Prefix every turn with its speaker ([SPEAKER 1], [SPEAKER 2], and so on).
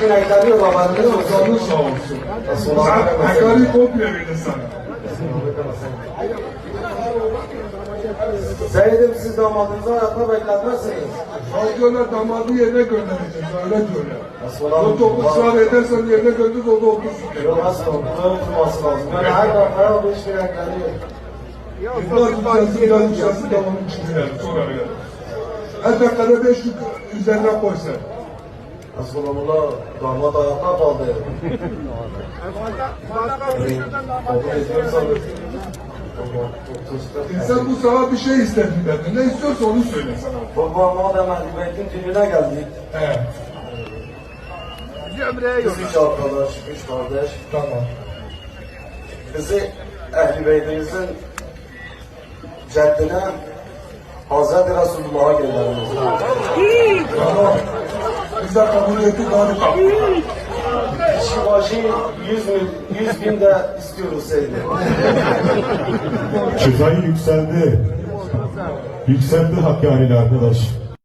[SPEAKER 1] beş bin ekleri yok haberiniz olsun.
[SPEAKER 2] Canın sağ olsun. Hakkari komple verin sana.
[SPEAKER 1] Seydim siz damadınızı ayakta bekletmezsiniz.
[SPEAKER 2] Radyolar damadı yerine göndereceğiz. Öyle diyorlar.
[SPEAKER 1] Resulullah.
[SPEAKER 2] O topu ısrar edersen yerine gönder o da otursun.
[SPEAKER 1] Yok böyle oturması lazım. Böyle her beş bin ekleri yok.
[SPEAKER 2] Yıllar yükselsin, yıllar yükselsin devamın içindeler. Sonra öyle. Her dakikada beş üzerine koy sen.
[SPEAKER 1] Resulullah damat ayakta kaldı.
[SPEAKER 2] İnsan bu sana bir şey istedi dedi. Ne istiyorsa onu söyle sana.
[SPEAKER 1] Kurban madem Ehli Beyt'in düğününe geldik.
[SPEAKER 2] He.
[SPEAKER 1] Biz üç arkadaş, üç kardeş.
[SPEAKER 2] Tamam.
[SPEAKER 1] Bizi Ehli Beytimizin ceddine Hazreti Resulullah'a göndermiş.
[SPEAKER 2] Tamam. Biz de kabul ettik hadi.
[SPEAKER 1] Başı 100, mil, 100 bin de istiyoruz Seydi.
[SPEAKER 3] Çıtayı yükseldi. Yükseldi Hakkari'li arkadaş.